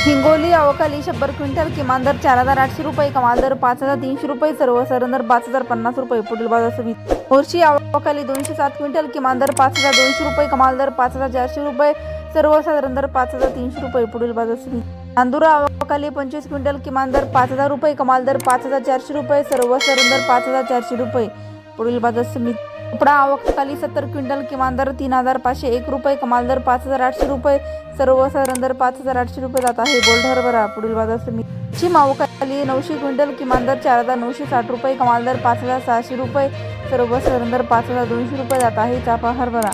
हिंगोली अवकाली शंभर क्विंटल किमान दर चार हजार आठशे रुपये कमाल दर पाच हजार तीनशे रुपये सर्व दर पाच हजार पन्नास रुपये पुढील बाजार समिती. मोर्शी अवकाली दोनशे सात क्विंटल किमान दर पाच हजार दोनशे रुपये कमाल दर पाच हजार चारशे रुपये सर्वसाधारण दर पाच हजार तीनशे रुपये पुढील बाजार समिती. नांदुरा अवकाली पंचवीस क्विंटल किमान दर पाच हजार रुपये कमाल दर पाच हजार चारशे रुपये सर्वसाधारण दर पाच हजार चारशे रुपये पुढील बाजार समिती. कपडा आवकाली सत्तर क्विंटल किमान दर तीन हजार पाचशे एक रुपये कमाल दर पाच हजार आठशे रुपये सर्वसाधारण दर पाच हजार आठशे रुपये जात आहे. बोल्ड हरभरा पुढील बाजार समिती. चिम आवकाली नऊशे क्विंटल किमान दर चार हजार नऊशे साठ रुपये कमाल दर पाच हजार सहाशे रुपये सर्वसाधारण दर पाच हजार दोनशे रुपये जात आहे. चापा हरभरा.